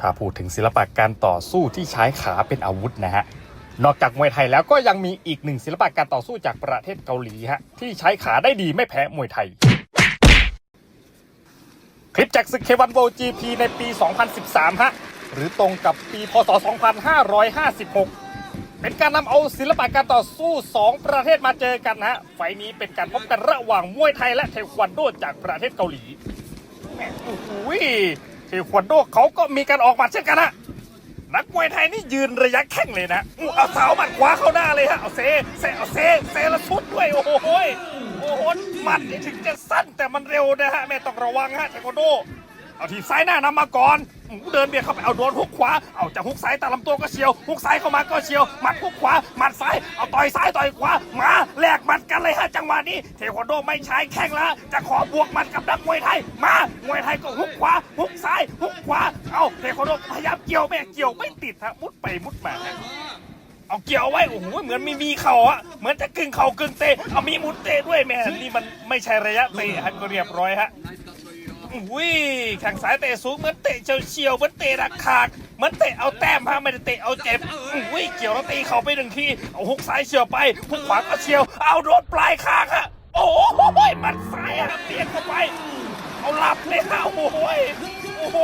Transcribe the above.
ถ้าพูดถึงศิลปะการต่อสู้ที่ใช้ขาเป็นอาวุธนะฮะนอกจากมวยไทยแล้วก็ยังมีอีกหนึ่งศิลปะการต่อสู้จากประเทศเกาหลีฮะที่ใช้ขาได้ดีไม่แพ้มวยไทย คลิปจากศึกเควันโวจีพีในปี 2013 ฮะ หรือตรงกับปีพศ 2556 เป็นการนำเอาศิลปะการต่อสู้ 2 ประเทศมาเจอกันฮะ ไฟล์นี้เป็นการพบกันระหว่างมวยไทยและเทควันโดจากประเทศเกาหลีแหมโอ้โห ทควันโดเขาก็มีการออกหมัดเช่นกันฮะนักมวยไทยนี่ยืนระยะแข้งเลยนะอู้เอาเสาหมัดขวาเข้าหน้าเลยฮะ เอาเซเซเอาเซเซละชุดด้วย โอ้โหโอ้โหหมัดนี่ถึงจะสั้นแต่มันเร็วนะฮะแม่ต้องระวังฮะเทควันโด เอาทีซ้ายหน้านำมาก่อน เดินเบียดเข้าไปเอาโดนฮุกขวา เอาจากฮุกซ้ายตามลำตัวก็เชียวฮุกซ้ายเข้ามาก็เชียว หมัดฮุกขวา หมัดซ้าย เอาต่อยซ้ายต่อยขวา มา แลกเลยฮะจังหวะนี้เทควันโดไม่ใช้แข้งแล้วจะขอบวกมัดกับนักมวยไทย มามวยไทยก็ฮุกขวาฮุกซ้ายฮุกขวาเอาเทควันโดพยายามเกี่ยวแม่เกี่ยวไม่ติดฮะมุดไปมุดมาเอาเกี่ยวไว้โอ้โหเหมือนมีมีเข่าอะเหมือนจะกึ่งเข่ากึ่งเตะเอามีมุนเตะด้วยแม่นี่มันไม่ใช่ระยะเตะฮะก็เรียบร้อยฮะอุ้ยแข่งสายเตะสูงเหมือนเตะเฉียวเฉียวเหมือนเตะดักขาก เหมือนเตะเอาแต้มฮะไม่ได้เตะเอาเจ็บอุ้ยเกี่ยวแล้วตีเขาไปหนึ่งทีเอาฮุกซ้ายเฉียวไปฮุกขวาก็เฉียว เอาโดนปลายคางฮะโอ้โหมันซ้ายฮะเปลี่ยนเข้าไป เอาหลับเลยฮะโอ้โหโอ้โห